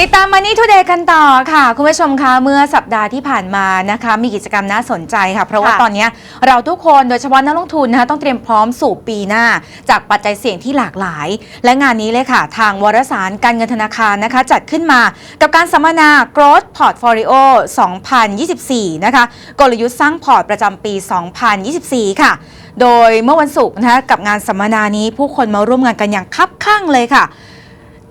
ติดตามมันนี่ทูเดย์กันต่อค่ะ คุณผู้ชมคะเมื่อสัปดาห์ที่ผ่านมานะคะ มีกิจกรรมน่าสนใจค่ะ เพราะว่าค่ะตอนนี้เราทุกคนโดยเฉพาะนักลงทุนนะคะต้องเตรียมพร้อมสู่ปีหน้า จากปัจจัยเสี่ยงที่หลากหลาย และงานนี้เลยค่ะ ทางวารสารการเงินธนาคารนะคะ จัดขึ้นมากับการสัมมนา Growth Portfolio 2024 นะคะกลยุทธ์สร้างพอร์ตประจำปี 2024 ค่ะโดยเมื่อวันศุกร์นะคะกับงานสัมมนานี้ผู้คนมาร่วมงานกันอย่างคับข้างเลยค่ะ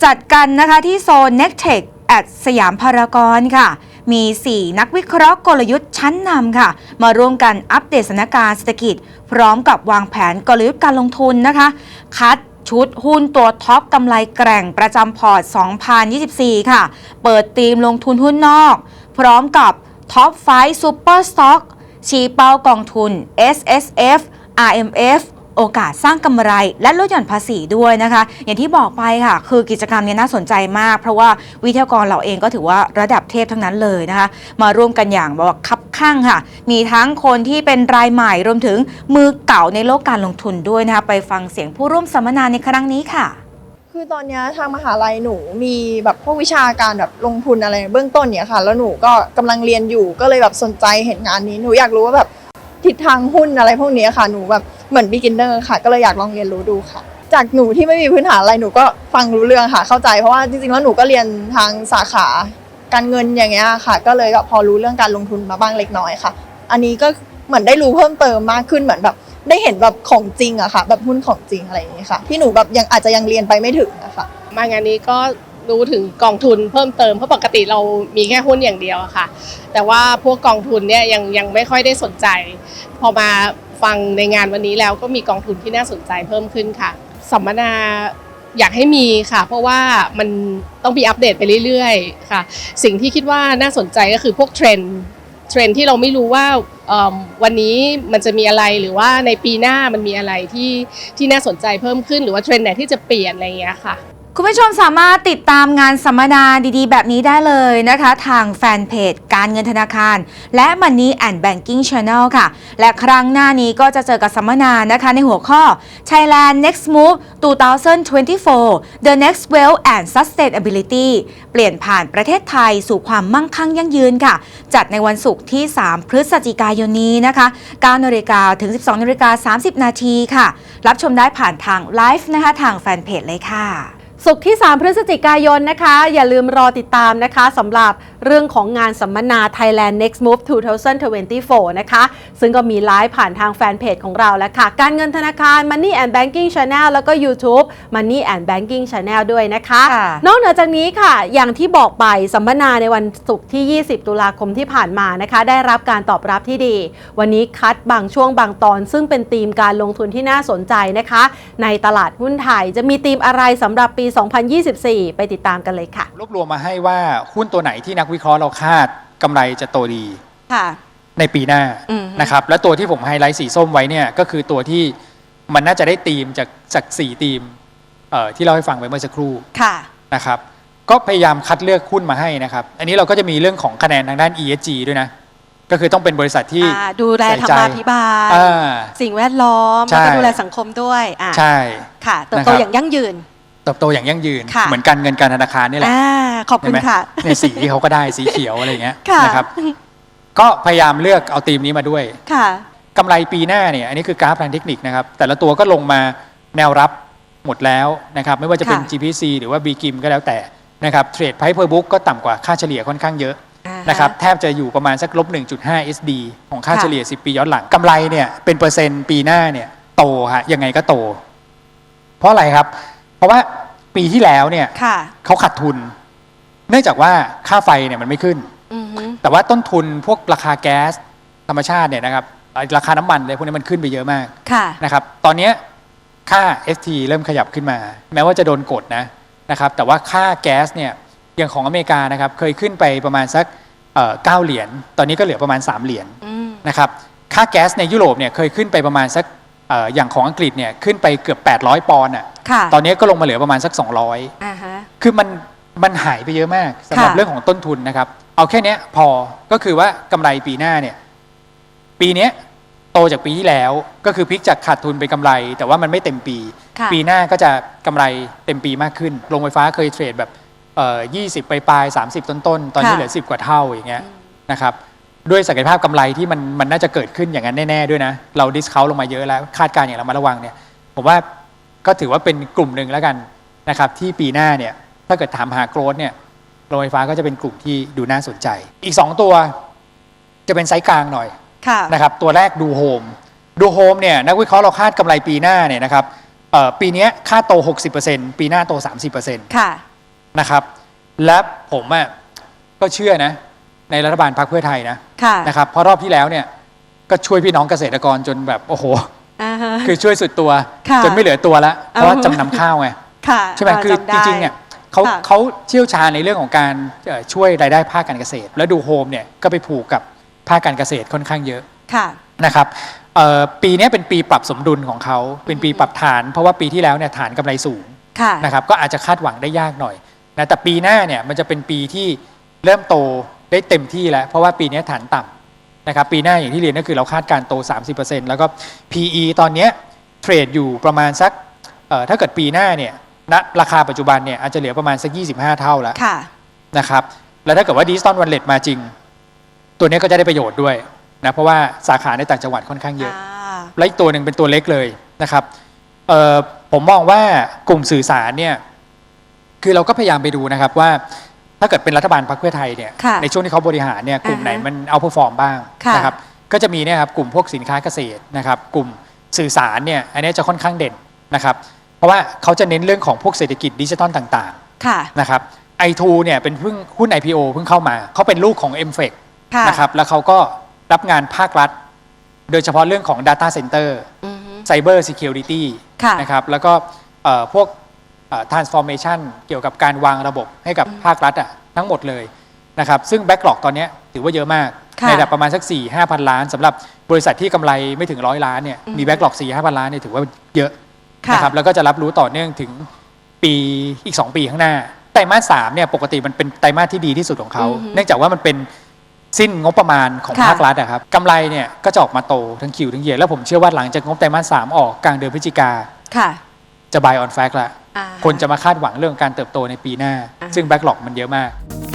จัดกันนะคะที่โซน n e c t e c h at สยามพารากอนค่ะ มี 4 นักวิเคราะห์กลยุทธ์ชั้นนำค่ะ มาร่วมกันอัปเดตสถานการณ์เศรษฐกิจ พร้อมกับวางแผนกลยุทธ์การลงทุนนะคะ คัดชุดหุ้นตัวท็อปกำไรแกร่งประจำพอร์ต 2024 ค่ะ เปิดธีมลงทุนหุ้นนอก พร้อมกับท็อปไฟซูเปอร์สต็อกชี้เป้ากองทุน S S F R M F โอกาสสร้างกำไรและลดหย่อนภาษีด้วยนะคะ อย่างที่บอกไปค่ะ คือกิจกรรมนี้น่าสนใจมาก เพราะว่าวิทยากรเราเองก็ถือว่าระดับเทพทั้งนั้นเลยนะคะ มาร่วมกันอย่างแบบว่าคับข้างค่ะ มีทั้งคนที่เป็นรายใหม่รวมถึงมือเก่าในโลกการลงทุนด้วยนะคะไปฟังเสียงผู้ร่วมสัมมนาในครั้งนี้ค่ะคือตอนนี้ทางมหาลัยหนูมีแบบพวกวิชาการแบบลงทุนอะไรเบื้องต้นเนี่ยค่ะ แล้วหนูก็กำลังเรียนอยู่ก็เลยแบบสนใจเห็นงานนี้หนูอยากรู้ว่าแบบทิศทางหุ้นอะไรพวกนี้ค่ะหนูแบบ เหมือน beginner ค่ะ ก็เลยอยากลองเรียนรู้ดูค่ะ จากหนูที่ไม่มีพื้นฐานอะไรหนูก็ฟังรู้เรื่องค่ะ เข้าใจเพราะว่าจริงๆแล้วหนูก็เรียนทางสาขาการเงินอย่างเงี้ยค่ะ ก็เลยพอรู้เรื่องการลงทุนมาบ้างเล็กน้อยค่ะ อันนี้ก็เหมือนได้รู้เพิ่มเติมมากขึ้นเหมือนแบบได้เห็นแบบของจริงอะค่ะ แบบหุ้นของจริงอะไรอย่างเงี้ยค่ะ ที่หนูแบบยังอาจจะยังเรียนไปไม่ถึงนะคะมางานนี้ก็รู้ถึงกองทุนเพิ่มเติมเพราะปกติเรามีแค่หุ้นอย่างเดียวอะค่ะ แต่ว่าพวกกองทุนเนี่ยยังยังไม่ค่อยได้สนใจ พอมา ฟังในงานวันนี้แล้วก็มีกองทุนที่น่าสนใจเพิ่มขึ้นค่ะ สัมมนาอยากให้มีค่ะ เพราะว่ามันต้องมีอัปเดตไปเรื่อยๆค่ะ สิ่งที่คิดว่าน่าสนใจก็คือพวกเทรนด์เทรนด์ที่เราไม่รู้ว่าวันนี้มันจะมีอะไรหรือว่าในปีหน้ามันมีอะไรที่ที่น่าสนใจเพิ่มขึ้นหรือว่าเทรนด์ไหนที่จะเปลี่ยนอะไรอย่างเงี้ยค่ะ คุณผู้ชมสามารถติดตามงานสัมมนาดีๆ แบบนี้ได้เลยนะคะ ทางแฟนเพจการเงินธนาคาร และ Money and Banking Channel ค่ะ และครั้งหน้านี้ก็จะเจอกับสัมมนานะคะในหัวข้อ Thailand Next Move 2024 The Next Wealth and Sustainability เปลี่ยนผ่านประเทศไทยสู่ความมั่งคั่งยั่งยืนค่ะ จัดในวันศุกร์ที่ 3 พฤศจิกายนนี้นะคะ9นาฬิกาถึง 12นาฬิกา30 นาทีค่ะ รับชมได้ผ่านทางไลฟ์นะคะทางแฟนเพจเลยค่ะ ศุกร์ที่ 3 พฤศจิกายนนะคะ อย่าลืมรอติดตามนะคะสำหรับเรื่องของงานสัมมนา Thailand Next Move 2024 นะคะ ซึ่งก็มีไลฟ์ผ่านทางแฟนเพจของเราแล้วค่ะ การเงินธนาคาร Money and Banking Channel แล้วก็ YouTube Money and Banking Channel ด้วยนะคะค่ะนอกเหนือจากนี้ค่ะ อย่างที่บอกไปสัมมนาในวันศุกร์ที่ 20 ตุลาคมที่ผ่านมานะคะ ได้รับการตอบรับที่ดี วันนี้คัดบางช่วงบางตอน ซึ่งเป็นธีมการลงทุนที่น่าสนใจนะคะ ในตลาดหุ้นไทยจะมีธีมอะไรสำหรับปี2024 ไปติดตามกันเลยค่ะ รวบรวมมาให้ว่าหุ้นตัวไหนที่นักวิเคราะห์เราคาดกำไรจะโตดี ค่ะ ในปีหน้าอืม นะครับและตัวที่ผมไฮไลท์สีส้มไว้เนี่ยก็คือตัวที่มันน่าจะได้ธีมจากจากสี่ธีมเอ่อที่เราให้ฟังไปเมื่อสักครู่ค่ะ นะครับก็พยายามคัดเลือกหุ้นมาให้นะครับอันนี้เราก็จะมีเรื่องของคะแนนทางด้าน ESG ด้วยนะ ก็คือต้องเป็นบริษัทที่อ่าดูแลใส่ธรใจรมาภิบาล อ่า สิ่งแวดล้อม ใช่ แล้วก็ดูแลสังคมด้วยอ่าใช่ ค่ะเติบนะคโตรับ อย่างยั่งยืน เติบโตอย่างยั่งยืน ค่ะ เหมือนกันเงินการธนาคารนี่แหละอ่าขอบคุณเห็นไหมค่ะ ในสีที่เขาก็ได้สีเขียวอะไรอย่างเงี้ยค่ะ นะครับก็พยายามเลือกเอาธีมนี้มาด้วย ค่ะ กำไรปีหน้าเนี่ยอันนี้คือกราฟทางเทคนิคนะครับ แต่ละตัวก็ลงมาแนวรับหมดแล้วนะครับ ไม่ว่าจะเป็น ค่ะ GPC หรือว่า B กิมก็แล้วแต่นะครับเทรดไพเพอร์บุ๊กก็ต่ำกว่าค่าเฉลี่ยค่อนข้างเยอะอ่าฮนะครับแทบจะอยู่ประมาณสักลบ 1.5 SD ของค่าค่ะ เฉลี่ย 10 ปีย้อนหลังกำไรเนี่ยเป็นเปอร์เซ็นต์ปีหน้าเนี่ยโตฮะยังไงก็โต เพราะอะไรครับ เพราะว่า ปีที่แล้วเนี่ยค่ะ เขาขาดทุน เนื่องจากว่าค่าไฟเนี่ยมันไม่ขึ้น อือฮึแต่ว่าต้นทุนพวกราคาแก๊สธรรมชาติเนี่ยนะครับเอ่อราคาน้ำมันอะไรพวกนี้มันขึ้นไปเยอะมากค่ะ นะครับ ตอนเนี้ยค่า FT เริ่มขยับขึ้นมา แม้ว่าจะโดนกดนะนะครับ แต่ว่าค่าแก๊สเนี่ยอย่างของอเมริกานะครับ เคยขึ้นไปประมาณสักเอ่อเก้าเหรียญ ตอนนี้ก็เหลือประมาณ 3 เหรียญ อืมนะครับ ค่าแก๊สในยุโรปเนี่ยเคยขึ้นไปประมาณสักเอ่ออย่างของอังกฤษเนี่ยขึ้นไปเกือบ 800 ปอนด์อะค่ะตอนนี้ก็ลงมาเหลือประมาณสัก 200อ่าฮะคือมันมันหายไปเยอะมากสำหรับค่ะเรื่องของต้นทุนนะครับ เอาแค่เนี้ยพอก็คือว่ากำไรปีหน้าเนี่ยปีเนี้ยโตจากปีที่แล้วก็คือพลิกจากขาดทุนไปกำไร แต่ว่ามันไม่เต็มปีค่ะปีหน้าก็จะกำไรเต็มปีมากขึ้นโรงไฟฟ้าเคยเทรดแบบเอ่อ20ไปปลายๆ30ต้นต้นๆ ตอนนี้ค่ะเหลือ10กว่าเท่าอย่างเงี้ยนะครับ ด้วยศักยภาพกำไรที่มันมันน่าจะเกิดขึ้นอย่างนั้นแน่ๆด้วยนะ เราดิสคาวลงมาเยอะแล้วคาดการณ์อย่างระมัดระวังเนี่ยผมว่าก็ถือว่าเป็นกลุ่มหนึ่งแล้วกันนะครับที่ปีหน้าเนี่ยถ้าเกิดถามหาโกรดเนี่ยโรงไฟฟ้าก็จะเป็นกลุ่มที่ดูน่าสนใจ อีก 2 ตัวจะเป็นไซส์กลางหน่อยค่ะนะครับตัวแรกดูโฮมดูโฮมเนี่ยนักวิเคราะห์เราคาดกำไรปีหน้าเนี่ยนะครับเอ่อปีเนี้ยคาดโต 60%ปีหน้าโต 30%ค่ะนะครับและผมอะก็เชื่อนะ ในรัฐบาลพรรคเพื่อไทยนะค่ะนะครับเพราะรอบที่แล้วเนี่ยก็ช่วยพี่น้องเกษตรกรจนแบบโอ้โห อ่าฮะ คือช่วยสุดตัวค่ะจนไม่เหลือตัวละเพราะว่าอือฮึจำนำข้าวไง ค่ะใช่ไหมาคือจำจได้ ริงๆเนี่ยเขาค่ะเขาเชี่ยวชาญในเรื่องของการเอ่อช่วยรายได้ภาคการเกษตร แล้วดูโฮมเนี่ยก็ไปผูกกับภาคการเกษตรค่อนข้างเยอะค่ะ นะครับเอ่อปีนี้เป็นปีปรับสมดุลของเขาเป็นปีปรับฐาน เพราะว่าปีที่แล้วเนี่ยฐานกำไรสูงค่ะ นะครับก็อาจจะคาดหวังได้ยากหน่อยนะแต่ปีหน้าเนี่ยมันจะเป็นปีที่เริ่มโต ได้เต็มที่แล้ว เพราะว่าปีนี้ฐานต่ำนะครับปีหน้าอย่างที่เรียนก็คือเราคาดการณ์โต 30%แล้วก็ PE ตอนเนี้ยเทรดอยู่ประมาณสักเอ่อถ้าเกิดปีหน้าเนี่ยณราคาปัจจุบันเนี่ยอาจจะเหลือประมาณสัก 25 เท่าแล้วค่ะนะครับแล้วถ้าเกิดว่าดิจิตอลวันเล็ตมาจริง ตัวเนี้ยก็จะได้ประโยชน์ด้วยนะเพราะว่าสาขาในต่างจังหวัดค่อนข้างเยอะอ่าและอีกตัวหนึ่งเป็นตัวเล็กเลยนะครับเอ่อผมมองว่ากลุ่มสื่อสารเนี่ยคือเราก็พยายามไปดูนะครับว่า ถ้าเกิดเป็นรัฐบาลพรรคเพื่อไทยเนี่ยค่ะในช่วงที่เขาบริหารเนี่ยกลุ่มไหนอ่าฮะมันเอาพอฟอร์มบ้างค่ะนะครับก็จะมีเนี่ยครับกลุ่มพวกสินค้าเกษตรนะครับกลุ่มสื่อสารเนี่ยอันนี้จะค่อนข้างเด่นนะครับเพราะว่าเขาจะเน้นเรื่องของพวกเศรษฐกิจดิจิทัลต่างค่ะ ๆนะครับไอทูเนี่ยเป็นเพิ่งหุ้น IPO เพิ่งเข้ามาเขาเป็นลูกของ m f e c ค่ะนะครับแล้วเขาก็รับงานภาครัฐ โดยเฉพาะเรื่องของ Data Center อือฮึ Cyber Security ค่ะ นะครับแล้วก็เอ่อพวกเอ่อ transformation เกี่ยวกับการวางระบบให้กับภาครัฐอะทั้งหมดเลยนะครับซึ่ง backlog ตอนเนี้ยถือว่าเยอะมากค่ะในระดับประมาณสัก 4 5 พันล้านสำหรับบริษัทที่กำไรไม่ถึงร้อยล้านเนี่ยอืมมี backlog 4 5 พันล้านเนี่ยถือว่าเยอะค่ะนะครับแล้วก็จะรับรู้ต่อเนื่องถึงปีอีก 2 ปีข้างหน้าไตรมาสสามเนี่ยปกติมันเป็นไตรมาสที่ดีที่สุดของเขา อือฮึ เนื่องจากว่ามันเป็นสิ้นงบประมาณของค่ะ ภาครัฐอะครับกำไรเนี่ยก็จะออกมาโตทั้งคิวทั้งเยียร์แล้วผมเชื่อว่าหลังจากงบไตรมาสสามออกกลางเดือนพฤศจิกาค่ะ จะ buy on fact ละอ่า คนจะมาคาดหวังเรื่องการเติบโตในปีหน้าอ่าซึ่ง backlog มันเยอะมากค